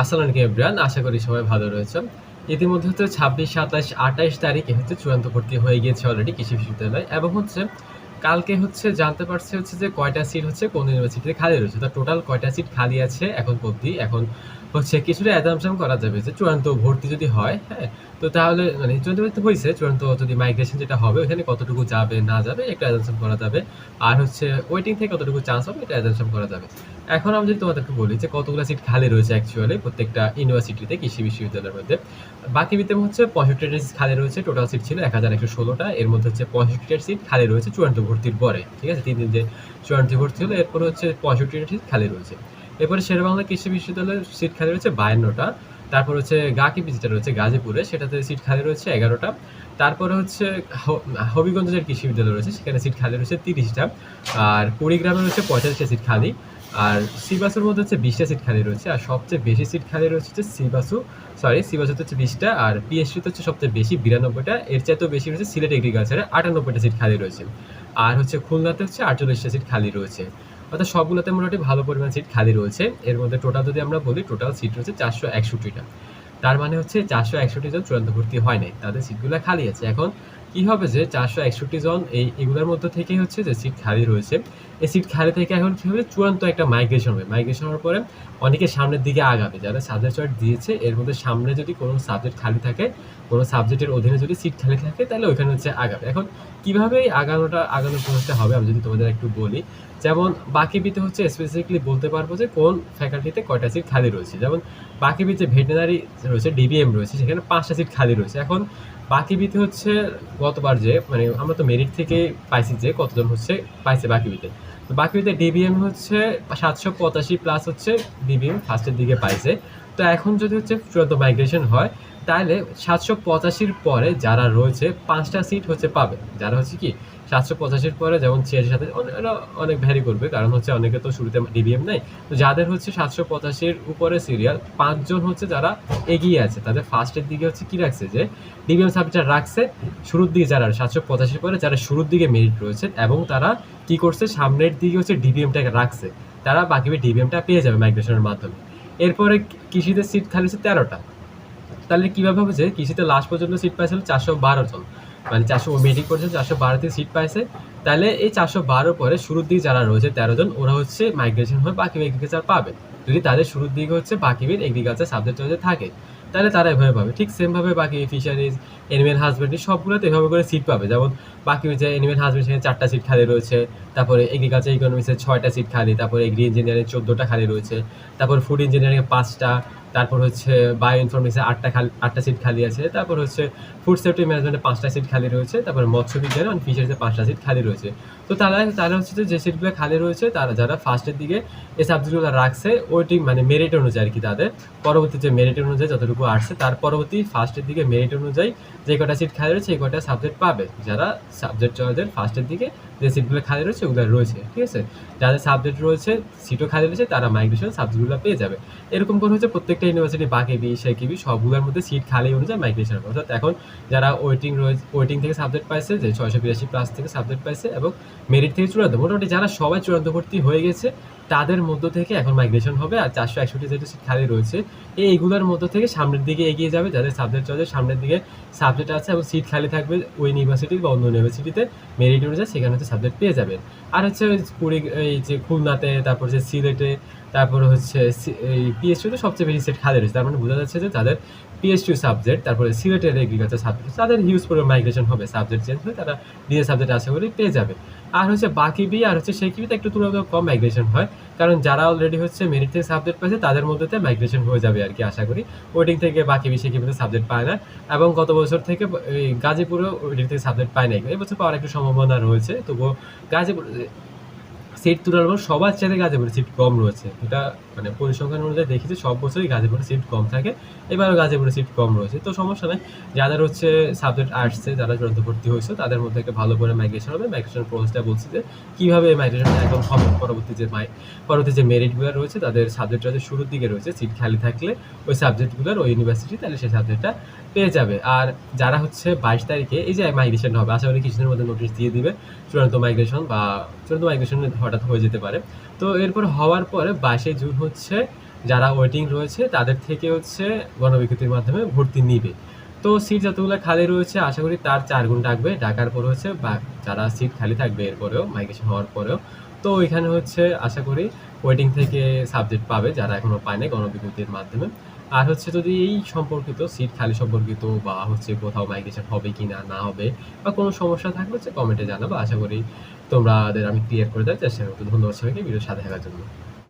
আসসালামু এভরিওয়ান, আশা করি সবাই ভালো রয়েছেন। ইতিমধ্যে হচ্ছে ছাব্বিশ, সাতাশ, আঠাশ তারিখে হচ্ছে চূড়ান্ত ভর্তি হয়ে গিয়েছে অলরেডি কৃষি বিশ্ববিদ্যালয় এবং হচ্ছে কালকে হচ্ছে জানতে পারছে হচ্ছে যে কয়টা সিট হচ্ছে কোন ইউনিভার্সিটিতে খালি রয়েছে। তো টোটাল কয়টা সিট খালি আছে এখন অবধি? এখন হচ্ছে কিছুটা অ্যাজামশন করা যাবে যে চূড়ান্ত ভর্তি যদি হয় হ্যাঁ তো তাহলে মানে চূড়ান্ত হয়েছে চূড়ান্ত যদি মাইগ্রেশন যেটা হবে ওখানে কতটুকু যাবে, না যাবে, একটা অ্যাজামশন করা যাবে। আর হচ্ছে ওয়েটিং থেকে কতটুকু চান্স হবে, এটা অ্যাজামশন করা যাবে। এখন আমি যদি তোমাদেরকে বলি যে কতগুলো সিট খালি রয়েছে অ্যাকচুয়ালি প্রত্যেকটা ইউনিভার্সিটিতে কৃষি বিশ্ববিদ্যালয়ের মধ্যে। বাকি বিতে হচ্ছে পঁয়ষট্টিটা সিট খালি রয়েছে টোটাল সিট ছিল এক হাজার একশো ষোলোটা এর মধ্যে হচ্ছে পঁয়ষট্টিটা সিট খালি রয়েছে চূড়ান্ত ভর্তির পরে, ঠিক আছে? তিন দিন যে চূড়ান্ত ভর্তি হলো, এরপরে হচ্ছে পঁয়ষট্টিটা সিট খালি রয়েছে। এরপরে শেরবাংলা কৃষি বিশ্ববিদ্যালয়ের সিট খালি রয়েছে বায়ান্নটা। তারপর হচ্ছে গাকি যেটা রয়েছে গাজীপুরে, সেটাতে সিট খালি রয়েছে এগারোটা। তারপরে হচ্ছে হ- হবিগঞ্জ যে কৃষি বিদ্যালয় রয়েছে, সেখানে সিট খালি রয়েছে তিরিশটা। আর কুড়িগ্রামে রয়েছে পঁয়তাল্লিশটা সিট খালি। আর সিবাসুর মধ্যে হচ্ছে বিশটা সিট খালি রয়েছে। আর সবচেয়ে বেশি সিট খালি রয়েছে হচ্ছে সিবাসু সরি সিবাসুতে হচ্ছে বিশটা। আর পিএসসিতে হচ্ছে সবচেয়ে বেশি বিরানব্বইটা। এর চাইতেও বেশি রয়েছে সিলেট এগ্রিকালচারে আটানব্বইটা সিট খালি রয়েছে। আর হচ্ছে খুলনাতে হচ্ছে আটচল্লিশটা সিট খালি রয়েছে। অর্থাৎ সবগুলোতে মোটামুটি ভালো পরিমাণ সিট খালি রয়েছে। এর মধ্যে টোটাল যদি আমরা বলি টোটাল সিট রয়েছে চারশো একষট্টিটা। তার মানে হচ্ছে চারশো একষট্টি জন চূড়ান্ত ভর্তি হয় নাই। তাদের সিটগুলো খালি আছে। এখন কি হবে যে চারশো একষট্টি জন এই এগুলোর মধ্যে থেকেই হচ্ছে যে সিট খালি রয়েছে। এই সিট খালি থেকে এখন কী হবে? চূড়ান্ত একটা মাইগ্রেশন হবে। মাইগ্রেশন হওয়ার পরে অনেকে সামনের দিকে আগাবে। যারা সাবজেক্ট চয়েস দিয়েছে, এর মধ্যে সামনে যদি কোনো সাবজেক্ট খালি থাকে, কোনো সাবজেক্টের অধীনে যদি সিট খালি থাকে, তাহলে ওইখানে হচ্ছে আগাবে। এখন কীভাবে এই আগানোটা, আগানোর প্রসেসটা হবে? আমি যদি তোমাদের একটু বলি যেমন বাকি বিতে হচ্ছে স্পেসিফিকলি বলতে পারব যে কোন ফ্যাকাল্টিতে কয়টা সিট খালি রয়েছে। যেমন বাকি বিতে ভেটেনারি রয়েছে ডিবিএম রয়েছে, সেখানে পাঁচটা সিট খালি রয়েছে। এখন বাকি বিতে হচ্ছে গতবার যে মানে আমরা তো মেরিট থেকে পাইছি যে, কতজন হচ্ছে পাইছে বাকি বিতে। তো বাকি বিতে ডিবিএম হচ্ছে সাতশো পঁচাশি প্লাস হচ্ছে ডিবিএম ফার্স্টের দিকে পাইছে। তো এখন যদি হচ্ছে চূড়ান্ত মাইগ্রেশন হয় তাহলে সাতশো পঁচাশির পরে যারা রয়েছে, পাঁচটা সিট হচ্ছে পাবে। যারা হচ্ছে কি, সাতশো পঁচাশির পরে যেমন ছিয়াশির সাথে অনেক ভ্যারি করবে, কারণ হচ্ছে অনেকে তো শুরুতে ডিবিএম নেই তো যাদের হচ্ছে সাতশো পঁচাশির উপরে সিরিয়াল পাঁচজন হচ্ছে যারা এগিয়ে আছে। তাদের ফার্স্টের দিকে হচ্ছে কি রাখছে যে ডিবিএম সাবজেক্ট রাখছে, শুরুর দিকে যারা সাতশো পঁচাশির পরে, যারা শুরুর দিকে মেরিট রয়েছে এবং তারা কি করছে, সামনের দিকে হচ্ছে ডিবিএমটাকে রাখছে। তারা বাকি ডিবিএমটা পেয়ে যাবে মাইগ্রেশনের মাধ্যমে। এরপরে কৃষিতে সিট খালি হচ্ছে তেরোটা। তাহলে কীভাবে হবে যে কৃষিতে লাস্ট পর্যন্ত সিট পাইছিল চারশো বারো জন। মানে চারশো মেট্রিক পর্যন্ত চারশো বারোতে সিট পাইছে। তাহলে এই চারশো বারো পরে শুরুর দিকে যারা রয়েছে তেরো জন, ওরা হচ্ছে মাইগ্রেশন হয়ে বাকি এগ্রিকালচার পাবে। যদি তাদের শুরুর দিকে হচ্ছে বাকি এগ্রিকালচার সাবজেক্ট চয়েসে থাকে, তাহলে তারা এভাবে পাবে। ঠিক সেমভাবে বাকি ফিশারিজ এনিমেল হাজবেন্ডারি সবগুলোতে এভাবে করে সিট পাবে। যেমন বাকি যে এনিমেল হাজবেন্ড সেখানে চারটা সিট খালি রয়েছে। তারপরে এগ্রিকালচার ইকোনমিক্সের ছয়টা সিট খালি, তারপরে এগ্রি ইঞ্জিনিয়ারিং চোদ্দোটা খালি রয়েছে। তারপর ফুড ইঞ্জিনিয়ারিং পাঁচটা তারপর হচ্ছে বায়ো ইনফরমেশন আটটা খালি আটটা সিট খালি আছে, তারপর হচ্ছে ফুড সেফটি ম্যানেজমেন্টে পাঁচটা সিট খালি রয়েছে, তারপর মৎস্য বিজ্ঞান আর ফিশারিতে পাঁচটা সিট খালি রয়েছে। তো তারা তারা হচ্ছে যে যে সিটগুলো খালি রয়েছে, তারা যারা ফার্স্টের দিকে এই সাবজেক্টগুলো রাখছে, ওইটি মানে মেরিট অনুযায়ী আর কি তাদের। পরবর্তী যে মেরিট অনুযায়ী যতটুকু আসছে, তার পরবর্তী ফার্স্টের দিকে মেরিট অনুযায়ী যে কটা সিট খালি রয়েছে, এই কটা সাবজেক্ট পাবে। যারা সাবজেক্ট চয়েসের ফার্স্টের দিকে যে সিটগুলো খালি রয়েছে, ওগুলো রয়েছে, ঠিক আছে? যাদের সাবজেক্ট রয়েছে সিটও খালি রয়েছে, তারা মাইগ্রেশন সাবজেক্টগুলো পেয়ে যাবে। এরকম করে হচ্ছে প্রত্যেকটা ইউনিভার্সিটি বাকি বি সে সেকিবি সবগুলোর মধ্যে সিট খালি অনুযায়ী মাইগ্রেশন অর্থাৎ এখন যারা ওয়েটিং রয়েছে ওয়েটিং থেকে সাবজেক্ট পাইছে, যে ছয়শো বিরাশি প্লাস থেকে সাবজেক্ট পাইছে এবং মেরিট থেকে চূড়ান্ত, মোটামুটি যারা সবাই চূড়ান্ত ভর্তি হয়ে গেছে তাদের মধ্য থেকে এখন মাইগ্রেশন হবে আর চারশো একষট্টি যেটা সিট খালি রয়েছে এই এইগুলোর মধ্য থেকে সামনের দিকে এগিয়ে যাবে যাদের সাবজেক্ট চয়েছে সামনের দিকে সাবজেক্ট আছে এবং সিট খালি থাকবে ওই ইউনিভার্সিটি বা অন্য ইউনিভার্সিটিতে মেরিট অনুযায়ী সেখানে হচ্ছে সাবজেক্ট পেয়ে যাবেন। আর হচ্ছে ওই কুড়ি এই যে খুলনাতে, তারপর হচ্ছে সিলেটে, তারপর হচ্ছে এই পিএসটিউতে সবচেয়ে বেশি সিট খালি রয়েছে, তার মানে বোঝা যাচ্ছে যে তাদের পিএসটিউ সাবজেক্ট তারপরে সিলেটের এগ্রিকালচার সাবজেক্ট তাদের হিউজ পরিমাণ মাইগ্রেশন হবে সাবজেক্ট চেঞ্জ হয়ে তারা নিজের সাবজেক্ট আশা করি পেয়ে যাবে। আর হচ্ছে বাকি বি আর হচ্ছে সেই কিবিতে একটু তুলনামূলক কম মাইগ্রেশন হয়, কারণ যারা অলরেডি হচ্ছে মেরিট থেকে সাবজেক্ট পেয়েছে, তাদের মধ্যে মাইগ্রেশন হয়ে যাবে আর কি আশা করি। ওয়েটিং থেকে বাকি বি সেই কিবিতে সাবজেক্ট পায় না, এবং গত বছর থেকে এই গাজীপুরেও ওয়েটিং থেকে সাবজেক্ট পায় না এই বছর পাওয়ার একটু সম্ভাবনা রয়েছে, তবুও গাজীপুর সিট তুলনামূলক সবার চাইতে গাজীপুরে সিট কম রয়েছে। এটা মানে পরিসংখ্যান অনুযায়ী দেখি যে সব বছরই গাজীপুরে সিট কম থাকে। এবারও গাজীপুরে সিট কম রয়েছে। তো সমস্যা নেই। যাদের হচ্ছে সাবজেক্ট আর্টসে যারা চূড়ান্ত ভর্তি হয়েছে, তাদের মধ্যে একটা ভালো করে মাইগ্রেশন হবে। মাইগ্রেশন প্রসেসটা বলছি যে, কীভাবে মাইগ্রেশনটা একদম হবে? পরবর্তী যে মাই পরবর্তী যে মেরিটগুলো রয়েছে, তাদের সাবজেক্ট যে শুরুর দিকে রয়েছে। সিট খালি থাকলে ওই সাবজেক্টগুলোর ওই ইউনিভার্সিটি তাহলে সেই সাবজেক্টটা পেয়ে যাবে। আর যারা হচ্ছে বাইশ তারিখে এই যে মাইগ্রেশন হবে, আশা করি কিছুদিনের মধ্যে নোটিশ দিয়ে দিবে। চূড়ান্ত মাইগ্রেশন বা চূড়ান্ত মাইগ্রেশন হঠাৎ হয়ে যেতে পারে। তো এরপর হওয়ার পরে বাসে জুন হচ্ছে যারা ওয়েটিং রয়েছে, তাদের থেকে হচ্ছে গণবিজ্ঞতির মাধ্যমে ভর্তি নিবে। তো সিট যতগুলো খালি রয়েছে, আশা করি তার চার গুণ ডাকবে। ডাকার পরে হচ্ছে বা যারা সিট খালি থাকবে এরপরেও মাইগ্রেশন হওয়ার পরেও। তো এখানে হচ্ছে আশা করি ওয়েটিং থেকে সাবজেক্ট পাবে যারা এখনও পায় না গণবিজ্ঞতির মাধ্যমে। আর হচ্ছে যদি এই সম্পর্কিত সিট খালি সম্পর্কিত বা হচ্ছে কোথাও মাইগ্রেশন হবে কি না না হবে বা কোনো সমস্যা থাকলে হচ্ছে কমেন্টে জানাব। আশা করি তোমরা আমি ক্লিয়ার করে দেওয়ার চেষ্টা করব। ধন্যবাদ সবাইকে ভিডিওর সাথে থাকার জন্য।